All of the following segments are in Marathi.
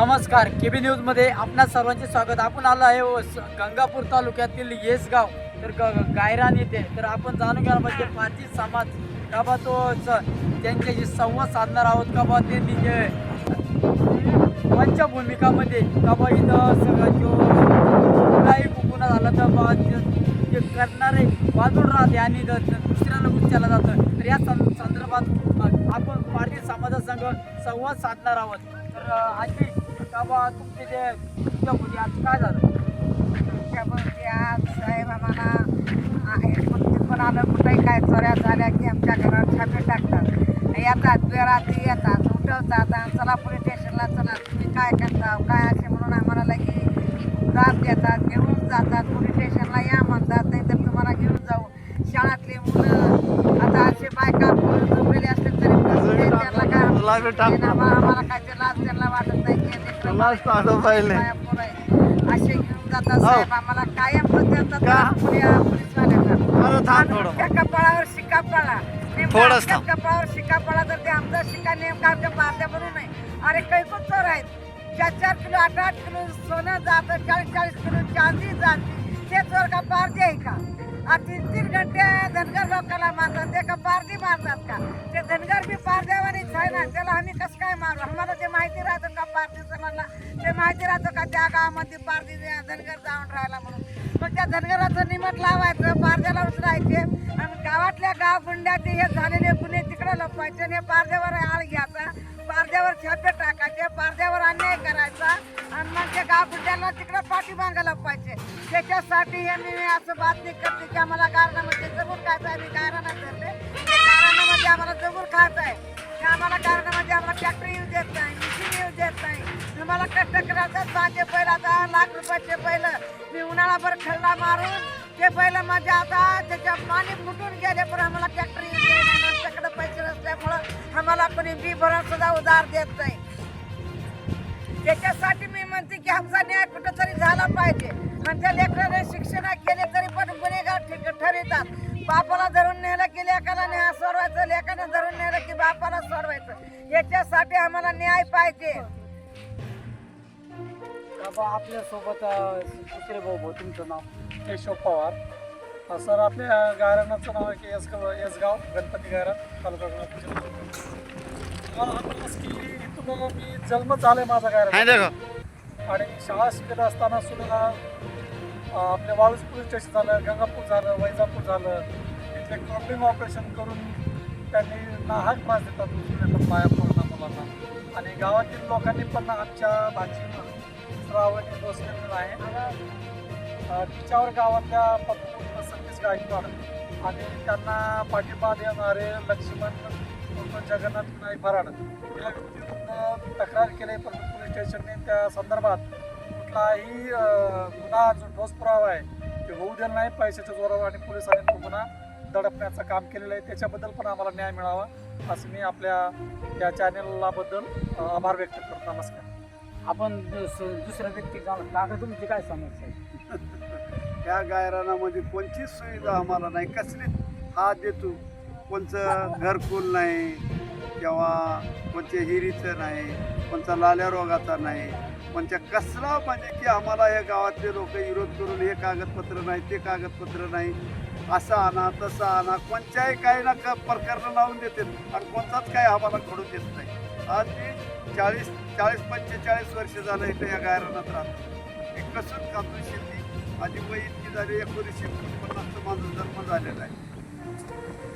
नमस्कार केबी न्यूजमध्ये आपणा सर्वांचे स्वागत. आपण आलो आहे हो गंगापूर तालुक्यातील येसगाव. तर ग गायरान येथे. तर आपण जाणून घ्यायला पाहिजे पारधी समाज का बा तो त्यांच्या त्यांच्याशी संवाद साधणार आहोत का बा त्यांनी जे पंचभूमिकामध्ये का बा इथं सगळं जो काही गुन्हा झाला तर बा ते- जे करणारे बाजून राहते आणि दुसऱ्याला गुच्च्याला जातं. तर या सं- संदर्भात आपण पाटील समाजासंग संवाद साधणार आहोत. तर आजची का बा तुमचे जे तुमच्या मुली आज काय झालं? त्यामुळे आज साहेब आम्हाला आहे पण आलं कुठेही काय चोऱ्या झाल्या की आमच्या घरावर छापे टाकतात. येतात बेरात्री येतात उठवतात आणि चला पोलीस स्टेशनला चला. तुम्ही काय करता काय असे म्हणून आम्हाला लगे त्रास देतात घेऊन जातात. पोलीस स्टेशनला या म्हणतात नाहीतर तुम्हाला घेऊन जाऊ. शाळातली मुलं आता असे बायका पोरं झोपलेले असले तरी पण ते त्यांना काय ते ना बा- आम्हाला काय ते लाज त्यांना वाटत नाही की लेकरं बाया पोरं आहेत. असे घेऊन जातात साहेब आम्हाला कायम. आमच्या कपाळावर नेमका आमच्या कपाळावर शिक्का पडला तर ते आमचा शिक्का नेमका आमच्या बारद्या बनून नाही अरे कैकून चोर आहेत. चार चार किलो आठ आठ किलो सोनं जातं चाळीस चाळीस किलो चांदी जाते. ते चोर का पारदी आहे का? आ तीन तीन घंटे धनगर लोकांना मारतात. ते का पारदी मारतात का? ते धनगर काय ना त्याला आम्ही कसं काय मारू? आम्हाला ते माहिती राहतं का पारदी समाजला ते माहिती राहतं का त्या गावामध्ये पारदी धनगर जाऊन राहिला म्हणून. मग त्या धनगराचं निमट लावायचं पारद्याला उचलायचे. आणि गावातल्या गाव गुंड्याचे हे झालेले गुन्हे तिकडे लपवायचे आणि पारध्यावर पारद्यावर आळ घ्यायचा. पारद्यावर छापे टाकायचे पारद्यावर अन्याय करायचा. आणि मग त्या गाव गुंड्याला तिकडे पाठीमागा लपवायचे. त्याच्यासाठी हे मी असं बातमी करते की आम्हाला कारणामध्ये जगून खायचं आम्ही मी धरले त्या कारणामध्ये आम्हाला जगून कष्ट करायचं माझे दहा लाख रुपयाचे पहिलं. मी उन्हाळाभर खल्ला मारून ते पहिलं माझ्या आता त्याच्या पाणी फुटून गेले पण आम्हाला ट्रॅक्टर आमच्याकडे पैसे नसल्यामुळं आम्हाला कोणी बी भरून सुद्धा उधार देत नाही. त्याच्यासाठी मी म्हणते की आमचा न्याय कुठंतरी झाला पाहिजे. आमच्या लेकराने शिक्षण केले तरी पण गुन्हेगार ठीक ठरवतात. बापाला धरून नेलं की लेकाला न्याय सोडवायचं लेकाने धरून नेलं की बापाला सोडवायचं. याच्यासाठी आम्हाला न्याय पाहिजे. का बा आपल्यासोबत अ, दुसरे भाऊ भाऊ तुमचं नाव? केशव पवार. अ, सर आपल्या गायरानाचं नाव आहे की यसगाव यसगाव गणपती गायरान तालुका गंगापूर, जिल्हा कोल्हापूर. मला हा प्रवास की इथून मी जन्म झालाय माझा गायरान आणि शाळा शिकत असताना सुद्धा अ, आपल्या वाळूज पोलीस स्टेशन झालं गंगापूर झालं वैजापूर झालं तिथे क्रॉपिंग ऑपरेशन करून त्यांनी नाहक त्रास देतात दुसऱ्या पाया पूर्ण मुलांना. आणि गावातील लोकांनी पण आमच्या भाजी श्रावणी दोषलेलं आहे. तिच्यावर गावातल्या पत्रकार सतीश गायकवाड आणि त्यांना पाठिंबा देणारे लक्ष्मण जगन्नाथ विनायक भराड. या तक्रार केली परंतु पोलीस स्टेशनने त्या संदर्भात कुठलाही गुन्हा जो ठोस पुरावा आहे ते होऊ दिला नाही. पैशाच्या जोरावर आणि पोलिसांनी तो गुन्हा दडपण्याचं काम केलेलं आहे. त्याच्याबद्दल पण आम्हाला न्याय मिळावा असं मी आपल्या या चॅनेलला बद्दल आभार व्यक्त करतो. नमस्कार. आपण दुस- दुसऱ्या व्यक्ती जाणं काका तुमची काय समस्या आहे? या गायरानामध्ये कोणतीच सुविधा आम्हाला नाही. कसली? हा देतो. कोणचं घरकुल नाही किंवा कोणत्या हिरीचं नाही कोणचा लाल्या रोगाचा नाही. कोणत्या कसला म्हणजे की आम्हाला या गावातले लोक विरोध करून हे कागदपत्र नाही ते कागदपत्र नाही. असं आणा तसं आणा. कोणत्याही काही ना का प्रकरणं लावून देते आणि कोणताच काही आम्हाला घडून देत नाही. आज मी चाळीस चाळीस पंचेचाळीस वर्ष झालं इथं या गायरानात राहतो. एक कसून खातो शेती. माझी वय इतकी झाली एकोणीसशे पन्नासचं माझा जन्म झालेला आहे.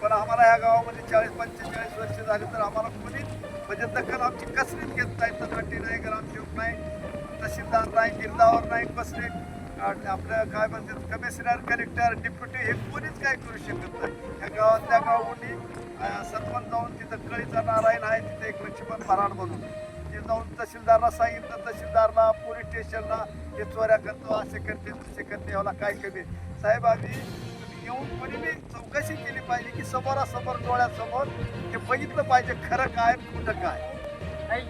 पण आम्हाला या गावामध्ये चाळीस पंचेचाळीस वर्ष झाले तर आम्हाला कोणीच म्हणजे दखल आमची कसलीच घेत नाही. तलाठी नाही ग्रामसेवक नाही तहसीलदार नाही गिरदावर नाही कसले आपल्या आपलं काय म्हणतात कमिशनर कलेक्टर डिप्युटी हे कोणीच काय करू शकत नाही. या गावातल्या गावामध्ये सरपंच जाऊन तिथं कळीचा नारा आहे. एक लक्ष्मण बराड म्हणून. ते जाऊन तहसीलदारला सांगितलं तहसीलदारला पोलीस स्टेशनला हे चोऱ्या करतो असे करते तसे करते याला काय कमी साहेब आम्ही तुम्ही येऊन कोणी मी चौकशी केली पाहिजे की समोरासमोर डोळ्यासमोर हे बघितलं पाहिजे खरं काय कुठं काय.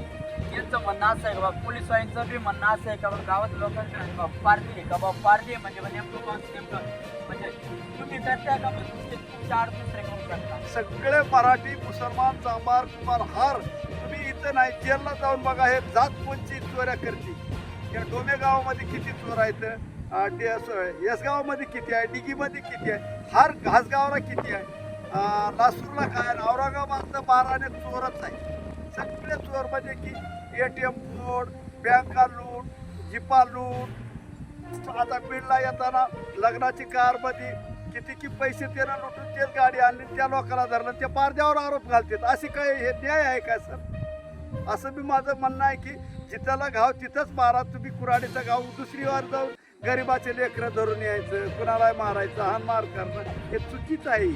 यांचं म्हणणं असं आहे का बा? पोलिसांचं बी म्हणणं असं आहे का बाबा गावात लोकांचं आहे बाबा पार्टी आहे का बाबा पार्टी आहे म्हणजे नेमकं कोण नेमकं म्हणजे तुम्ही करता का बा? तुमचे तुमच्या आड दुसरे करू सगळे मराठी मुसलमान चांबार कुमार हार तुम्ही इथं नाही जेलला जाऊन बघा हे जात कोणची चोऱ्या करते? या डोमे गावामध्ये किती चोर आहेत? अं, डे- किती आहे? डिगीमध्ये किती आहे? हर घासगावला किती आहे? लासूरला काय औरंगाबादचं बाराने चोरच आहे सगळे चोर म्हणजे की ए टी एम लूट बँका लूट जिपा लूट. आता बीडला येताना लग्नाची कारमध्ये किती की पैसे त्यानं लुटून तेच गाडी आणली त्या लोकांना धरलं ते पारद्यावर आरोप घालतात. असे काय हे न्याय आहे का सर? असं मी माझं म्हणणं आहे की जिथला घाव तिथंच मारा. तुम्ही कुराडीचा घाव दुसरी वार जाऊन गरिबाचे लेकरं धरून यायचं कुणाला मारायचं हानमार करणं हे चुकीचं आहे.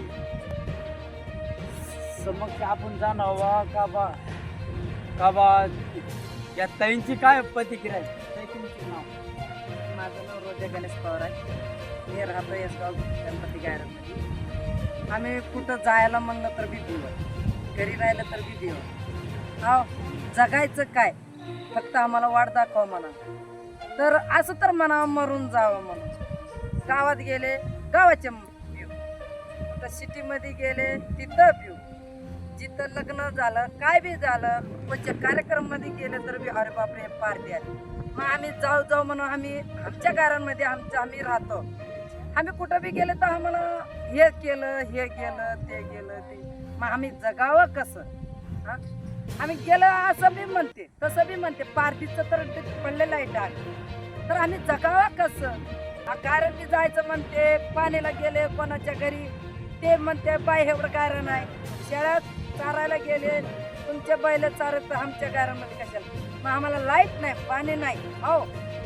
समक्ष आपण जाणावा का बा? का बा या ताईंची काय प्रतिक्रिया आहे? ताई, तुमचं नाव. माझं नाव रोजा गणेश पवार आहे. मी राहतो येसगाव गणपती गायरामध्ये आम्ही कुठं जायला म्हणलं तर बी भिवत घरी राहिलं तर बी भिवत हा जगायचं काय? फक्त आम्हाला वाट दाखवा म्हणा. तर असं तर म्हणा मरून जावं म्हणून गावात गेले गावाचे पिऊ आता सिटीमध्ये गेले तिथं पिऊ जिथं लग्न झालं काय बी झालं कोणत्या कार्यक्रममध्ये गेलं तर बी अरे बापरे पार्टी आली. मग आम्ही जाऊ जाऊ म्हणून आम्ही आमच्या घरांमध्ये आमच्या आम्ही राहतो. आम्ही कुठं बी गेलं तर आम्हाला हे केलं हे गेलं ते गेलं ते. मग आम्ही जगावं कसं? आम्ही गेलं असं बी म्हणते तसं बी म्हणते. पार्टीचं तर पडलेलं आहे डाग तर आम्ही जगावं कसं? कारण बी जायचं म्हणते पाण्याला गेले कोणाच्या घरी ते म्हणते बाय एवढं कारण आहे. शेळ्यात चारायला गेले तुमचे बैल चारत आमच्या घरामध्ये कशाला? मग आम्हाला लाइट नाही पाणी नाही. हो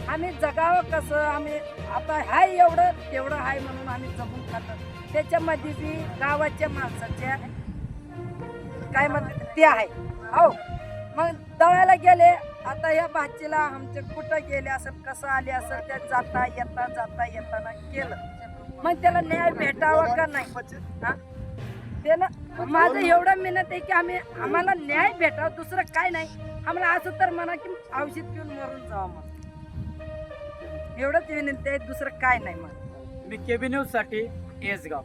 आम्ही जगावं कसं? आम्ही आता हाय एवढं तेवढं हाय म्हणून आम्ही जगून खातो. त्याच्यामध्ये बी गावाच्या माणसाच्या काय म्हणतात ते आहे. हो मग दळायला गेले आता या भाचीला आमचे कुठं गेले असेल कसं आले असेल त्या जाता येता जाता येताना केलं. मग त्याला न्याय भेटावा का नाही? हा? त्यानं माझं एवढं मेहनत आहे की आम्ही आम्हाला न्याय भेटावा दुसरं काय नाही. आम्हाला असं तर म्हणा की औषध पिऊन मरून जावा मग एवढंच विनंती आहे दुसरं काय नाही मग मी केबी न्यूजसाठी येसगाव